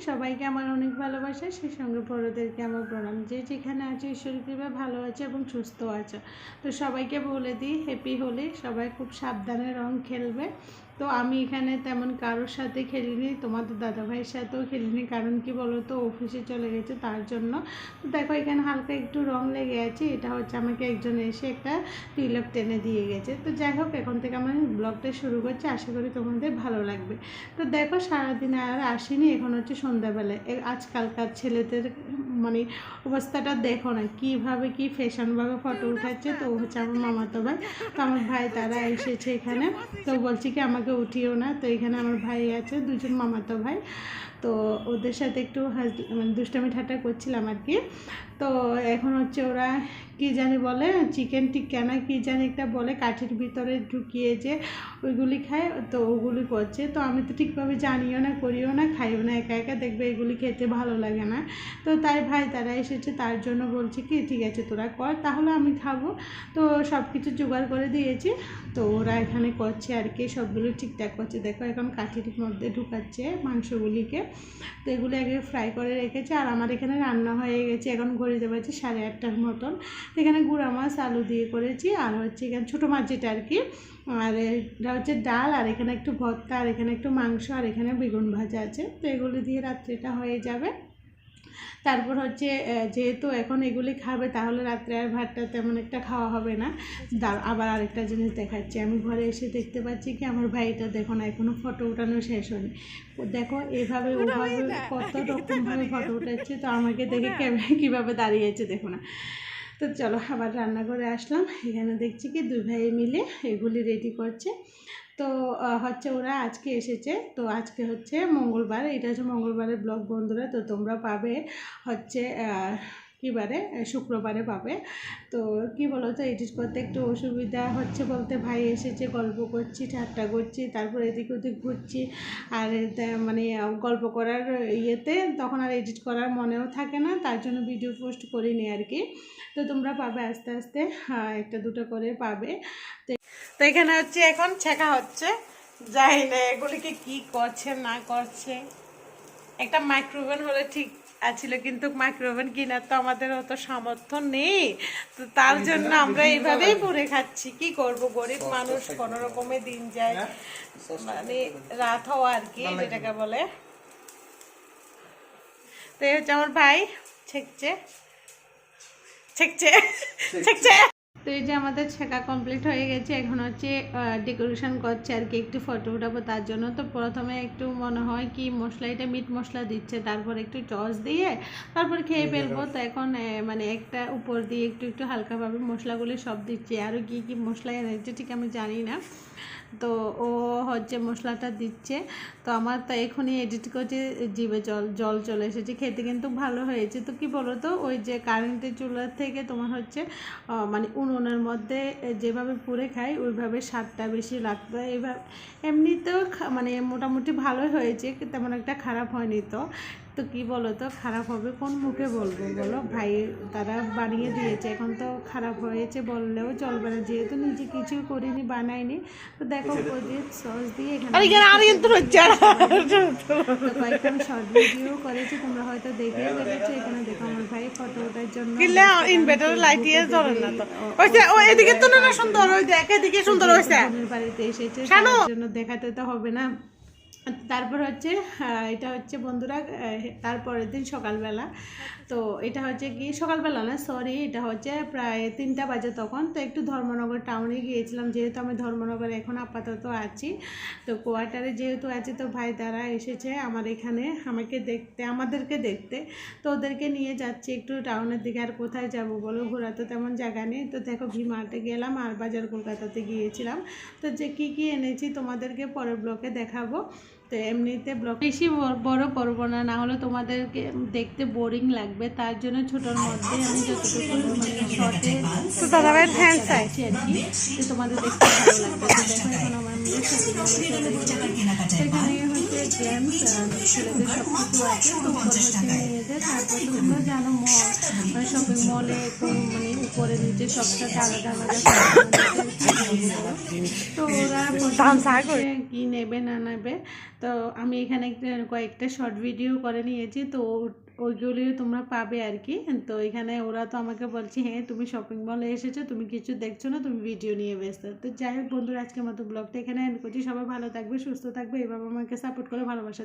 সবাইকে আমার অনেক ভালোবাসা। সেই সঙ্গে বড়োদেরকে আমার প্রণাম। যে যেখানে আছে ঈশ্বর কৃপা ভালো আছে এবং সুস্থ আছে। তো সবাইকে বলে দিই হ্যাপি হোলি সবাই খুব সাবধানে রং খেলবে। তো আমি এখানে তেমন কারোর সাথে খেলিনি, তোমাদের দাদাভাইয়ের সাথেও খেলিনি। কারণ কি বলো তো অফিসে চলে গেছে তার জন্য। তো দেখো, এখানে হালকা একটু রং লেগে আছে। এটা হচ্ছে আমাকে একজন এসে একটা টিলক টেনে দিয়ে গেছে। তো যাই হোক, এখন থেকে আমার ব্লগটা শুরু করছি। আশা করি তোমাদের ভালো লাগবে। তো দেখো, সারাদিন আর আসিনি। এখন হচ্ছে সন্ধ্যাবেলায়। আজকালকার ছেলেদের মানে অবস্থাটা দেখো না, কীভাবে কি ফ্যাশনভাবে ফটো উঠাচ্ছে। তো হচ্ছে আমার মামাতো ভাই। তো আমার ভাই, তারা এসেছে এখানে। তো বলছি কি, আমাকে উঠিও না। তো এখানে আমার ভাই আছে, দুজন মামাতো ভাই। তো ওদের সাথে একটু মানে দুষ্টামি ঠাট্টা করছিলাম আর কি। তো এখন হচ্ছে ওরা কি জানি বলে চিকেন টিক্কা না কি জানি একটা বলে, কাঠের ভিতরে ঢুকিয়ে যে ওইগুলি খায়, তো ওগুলি করছে। তো আমি তো ঠিকভাবে জানিও না, করিও না, খাইও না, একা একা দেখবে এগুলি খেতে ভালো লাগে না। তো তাই ভাই, তারা এসেছে, তার জন্য বলছি কি, ঠিক আছে, তোরা কর, তাহলে আমি খাব। তো সব কিছু জোগাড় করে দিয়েছি। তো ওরা এখানে করছে আর কি, সবগুলো ঠিকঠাক করছে। দেখো এখন কাঠির মধ্যে ঢুকাচ্ছে মাংসগুলিকে। তো এগুলো আগে ফ্রাই করে রেখেছে আর আমার এখানে রান্না হয়ে গেছে এখন ঘড়িতে বাজে সাড়ে আটটার মতন। এখানে গুঁড়া মাছ, আলু দিয়ে করেছি আর হচ্ছে এখানে ছোটো মাছ যেটা আর কি। আর এটা হচ্ছে ডাল আর এখানে একটু ভর্তা আর এখানে একটু মাংস আর এখানে বেগুন ভাজা আছে। তো এগুলো দিয়ে রাত্রিটা হয়ে যাবে। তারপর হচ্ছে যেহেতু এখন এগুলি খাবে তাহলে রাত্রে আর ভাতটা তেমন একটা খাওয়া হবে না। আবার আরেকটা জিনিস দেখাচ্ছি। আমি ঘরে এসে দেখতে পাচ্ছি কি আমার ভাইটা দেখো না এখনও ফটো উঠানো শেষ হয়নি। দেখো এভাবে ওভাবে কত রকমভাবে ফটো উঠাচ্ছে তো আমাকে দেখে কেমন- কীভাবে দাঁড়িয়েছে দেখো না। তো চলো আবার রান্নাঘরে আসলাম। এখানে দেখছি কি দুই ভাই মিলে এগুলি রেডি করছে। তো হচ্ছে ওরা আজকে এসেছে। তো আজকে হচ্ছে মঙ্গলবার এটা হচ্ছে মঙ্গলবারের ব্লগ বন্ধুরা। তো তোমরা পাবে হচ্ছে আহ, কী বারে? শুক্রবারে পাবে। তো কি বলো তো এডিট করতে একটু অসুবিধা হচ্ছে বলতে ভাই এসেছে গল্প করছি ঠাট্টা করছি তারপর এদিক ওদিক ঘুরছি। আর মানে গল্প করার ইয়েতে তখন আর এডিট করার মনেও থাকে না তার জন্য ভিডিও পোস্ট করিনি আর কি। তো তোমরা পাবে আস্তে আস্তে একটা দুটো করে পাবে। তো এখানে হচ্ছে এখন ছেঁকা হচ্ছে। যাই না এগুলিকে কি করছে না করছে। একটা মাইক্রোওভেন হলে ঠিক আছিল কিন্তু মাইক্রোওভেন কিনার তো আমাদের অত সামর্থ্য নেই। তো তার জন্য আমরা এইভাবেই পরে খাচ্ছি। কি করব? গরিব মানুষ কোনো রকমে দিন যায়। মানে রাত হওয়া আর কি যেটাকে বলে। তো এই হচ্ছে আমার ভাই ছেকছে। ছেকছে। ছেকছে। তো এই যে আমাদের ছেঁকা কমপ্লিট হয়ে গেছে এখন হচ্ছে ডেকোরেশন করছে আর কি একটু ফটো উঠাবো তার জন্য। তো প্রথমে একটু মনে হয় কি মশলা এটা মিট মশলা দিচ্ছে তারপর একটু চস দিয়ে তারপর খেয়ে ফেলব। তো এখন মানে একটা উপর দিয়ে একটু একটু হালকাভাবে মশলাগুলি সব দিচ্ছে। আরও কী কী মশলা এনেছে ঠিক আমি জানি না। তো ও হচ্ছে মশলাটা দিচ্ছে। তো আমার তো এখনই এডিট করছে জিভে জল জল চলে এসেছে। খেতে কিন্তু ভালো হয়েছে। তো কি বলো তো ওই যে কারেন্টের চুলার থেকে তোমার হচ্ছে মানে উনুনের মধ্যে যেভাবে পুরে খাই, ওইভাবে স্বাদটা বেশি লাগতো। এইভাবে এমনিতেও মানে মোটামুটি ভালোই হয়েছে, তেমন একটা খারাপ হয়নি তো। তো কি বলো তো খারাপ হবে কোন মুখে বলব বলো? ভাই তারা বানিয়ে দিয়েছে এখন তো খারাপ হয়েছে বললেও চলবে না যেহেতু নিজে কিছু করিনি বানাইনি। তো দেখো যে সস দিয়ে এখানে কয়েকটা শর্ট ভিডিও করেছি তোমরা হয়তো দেখে ফেলেছো এখানে দেখো আমার ভাই ফটো ওঠার জন্য ইনভার্টার জ্বলে না তো। ওইটা ও এদিকে তো না সুন্দর ওই দেখ এদিকে সুন্দর হয়েছে। বাড়িতে এসেছে তার জন্য দেখাতে তো হবে না। তারপর হচ্ছে এটা হচ্ছে বন্ধুরা তারপরের দিন সকালবেলা। তো এটা হচ্ছে কি, সকালবেলা না সরি এটা হচ্ছে প্রায় তিনটা বাজে তখন। তো একটু ধর্মনগর টাউনে গিয়েছিলাম, যেহেতু আমি ধর্মনগরে এখন আপাতত আছি। তো কোয়ার্টারে যেহেতু আছি, তো ভাই তারা এসেছে আমার এখানে, আমাকে দেখতে, আমাদেরকে দেখতে। তো ওদেরকে নিয়ে যাচ্ছি একটু টাউনের দিকে, আর কোথায় যাব বলো? ঘোরা তো তেমন জায়গা নেই। তো দেখো ভি মার্টে গেলাম, আর বাজার কলকাতাতে গিয়েছিলাম। তো যে কী কী এনেছি তোমাদেরকে পরের ব্লকে দেখাবো। তো এমনিতে ব্লগ বেশি বড়- করব না না হলে তোমাদেরকে দেখতে বোরিং লাগবে। তার জন্য ছোটোর মধ্যে আমি যতটুকু মানে শর্টে তো তোমাদের দেখতে ভালো লাগবে। তো দেখো এখন আমার মেয়ে সেখানে হচ্ছে গেমস ছেলেদের সব কিছু আছে। তো উপরে হচ্ছে মেয়েদের তারপর তোমরা জানো মল মানে শপিং মলে একটু মানে উপরে নিচে সবটাতে আলাদা আলাদা কি নেবে, না নেবে, তো আমি এখানে কয়েকটা শর্ট ভিডিও করে নিয়েছি, তো ওইগুলিও তোমরা পাবে আর কি। তো এখানে ওরা তো আমাকে বলছে হ্যাঁ তুমি শপিং মলে এসেছ, তুমি কিছু দেখছ না, তুমি ভিডিও নিয়ে ব্যস্ত। তো যাই হোক বন্ধুরা, আজকের মতো ব্লগটা এখানে এন্ড করছি। সবাই ভালো থাকবে, সুস্থ থাকবে এইভাবে আমাকে সাপোর্ট করে ভালোবাসা